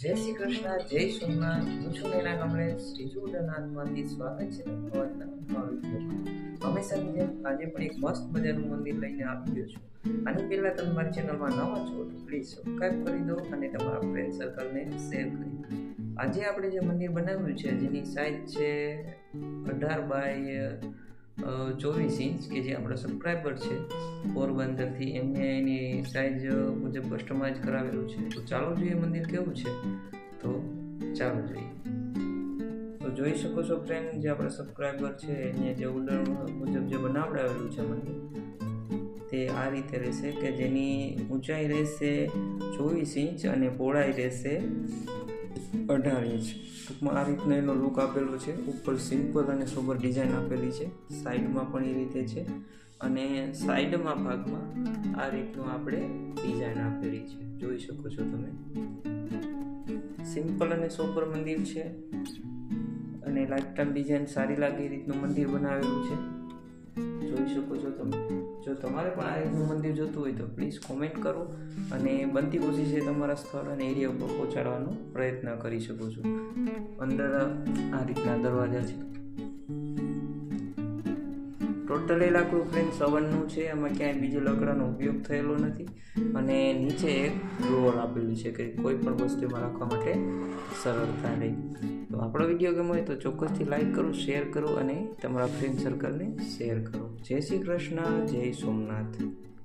જય શ્રી કૃષ્ણ, જય સોમનાથ. હું છું નેના કમલેશ શ્રીજુ ઉડનાથમાંથી સ્વાગત છે તમારું નવા જેમ આજે પણ એક મસ્ત મજાનું મંદિર લઈને આવી ગયો છું. આની પહેલાં તમે મારી ચેનલમાં નવા છો, તો પ્લીઝ સબસ્ક્રાઈબ કરી દો અને તમારા ફ્રેન્ડ સર્કલને શેર કરી દો. આજે આપણે જે મંદિર બનાવ્યું છે, જેની સાઇઝ છે અઢાર બાય ચોવીસ ઇંચ કે જે આપણા સબસ્ક્રાઈબર છે, પોરબંદરથી એમને એની સાઇઝ મુજબ કસ્ટમાઇઝ કરાવેલું છે. તો ચાલો જોઈએ મંદિર કેવું છે. તો ચાલો જોઈએ. તો જોઈ શકો છો ફ્રેન્ડ જે આપણા સબસ્ક્રાઈબર છે, એને જે ઓર્ડર મુજબ જે બનાવડાવેલું છે મંદિર, તે આ રીતે રહેશે કે જેની ઊંચાઈ રહેશે ચોવીસ ઇંચ અને પહોળાઈ રહેશે અઢાર ઇંચ. ટૂંકમાં આ રીતના એનો લુક આપેલો છે. ઉપર સિમ્પલ અને સોબર ડિઝાઇન આપેલી છે. સાઈડમાં પણ એ રીતે છે. અને સાઈડમાં ભાગમાં આ રીતનું આપણે ડિઝાઇન આપેલી છે. જોઈ શકો છો તમે. સિમ્પલ અને સોબર મંદિર છે. અને લાઈફ ટાઈમ ડિઝાઇન સારી લાગે એ રીતનું મંદિર બનાવેલું છે. જોઈ શકો છો તમે. જો તમારે પણ આ રીતનું મંદિર જોતું હોય તો પ્લીઝ કોમેન્ટ કરો અને બનતી કોશિશે તમારા સ્થળ અને એરિયા ઉપર પહોંચાડવાનો પ્રયત્ન કરી શકો છો. અંદર આ રીતના દરવાજા છે. ટોટલ લાકડું ફ્રેન્ડ સવનનું છે, એમાં ક્યાંય બીજો લાકડાનો ઉપયોગ થયેલો નથી. અને નીચે એક ડ્રોઅર આપેલું છે કે કોઈ પણ વસ્તુમાં રાખવા માટે સરળતા રહે. તો આપણો વીડિયો ગમ્યો હોય તો ચોક્કસથી લાઈક કરો, શેર કરો અને તમારા ફ્રેન્ડ સર્કલને શેર કરો. જય શ્રી કૃષ્ણ, જય સોમનાથ.